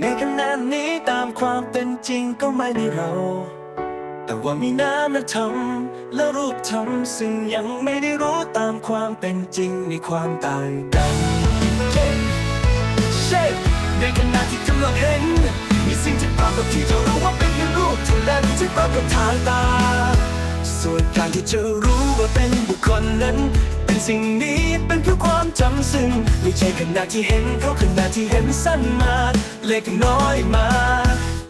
ในขณะนี้ตามความเป็นจริงก็ไม่ได้เรา แต่ว่ามีน้ำและทำและรูปทำซึ่งยังไม่ได้รู้ตามความเป็นจริงในความต่างกันเช่เช่ในขณะที่กำลังเห็น มีสิ่งที่ปรากฏที่จะรู้ว่าเป็นแค่รูปเท่านั้นที่ปรากฏทางตา ส่วนการที่จะรู้ว่าเป็นบุคคลนั้น เป็นสิ่งนี้เป็นเพียงความจำซึ่งไม่ใช่ขณะที่เห็นเขาขณะที่เห็นสั้นมาเล็กน้อยมา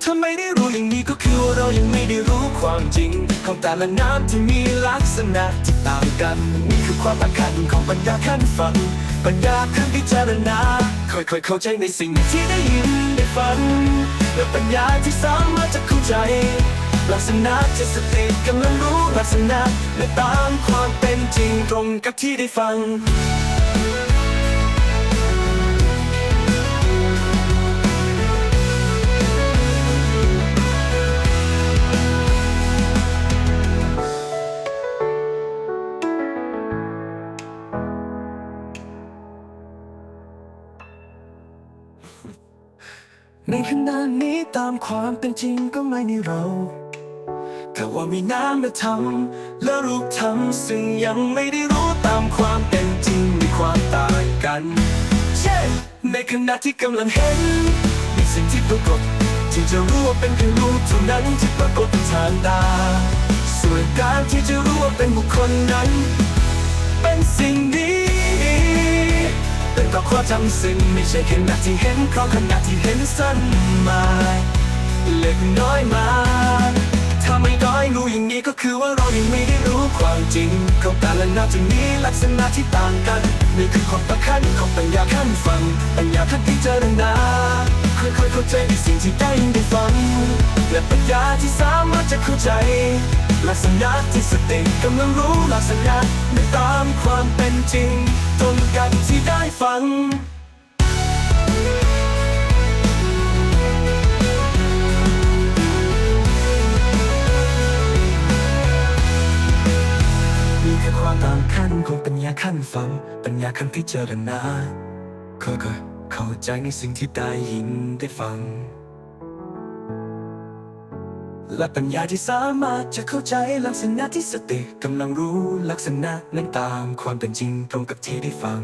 ถ้าไม่ได้รู้อย่างนี้ก็คือว่าเรายังไม่ได้รู้ความจริง ของแต่ละน้ำที่มีลักษณะที่ต่างกัน นี่คือความต่างกันของปัญญาขั้นฟังปัญญาขั้นพิจารณาค่อยๆเข้าใจในสิ่งที่ได้ยินได้ฟังและปัญญาที่สามารถจะเข้าใจ ลักษณะที่สติกำลังรู้ลักษณะและตามความเป็นจริง ตรงกับที่ได้ฟัง ในขณะนี้ตามความเป็นจริงก็ไม่ในเรา แต่ว่ามีน้ำและทำและรูปทำซึ่งยังไม่ได้รู้ตามความเป็นจริงมีความต่างกัน เช่นในขณะที่กำลังเห็น มีสิ่งที่ปรากฏที่จะรู้ว่าเป็นเพียงรูปเท่านั้นที่ปรากฏทางตา ส่วนการที่จะรู้ว่าเป็นบุคคลนั้น เป็นสิ่งนี้เป็นก็ความจำซึ่งไม่ใช่ขณะที่เห็นเพราะขณะที่เห็นสั้นมาเล็กน้อยมา นี้ก็คือว่าเรายังไม่ได้รู้ความจริงของแต่ละนาจะมีลักษณะที่ต่างกันนี่คือความประคันของปัญญาขั้นฟังปัญญาขั้นพิจารณาค่อยๆเข้าใจในสิ่งที่ได้ยินได้ฟังและปัญญาที่สามารถจะเข้าใจ ลักษณะที่สติกำลังรู้ลักษณะในตามความเป็นจริงตรงกันที่ได้ฟังาขั้นฟัง ปัญญาขั้นพิจารณาค่อยๆเข้าใจในสิ่งที่ได้ยินได้ฟัง และปัญญาที่สามารถจะเข้าใจลักษณะที่สติกำลังรู้ลักษณะนั้นตามความเป็นจริงตรงกับที่ได้ฟัง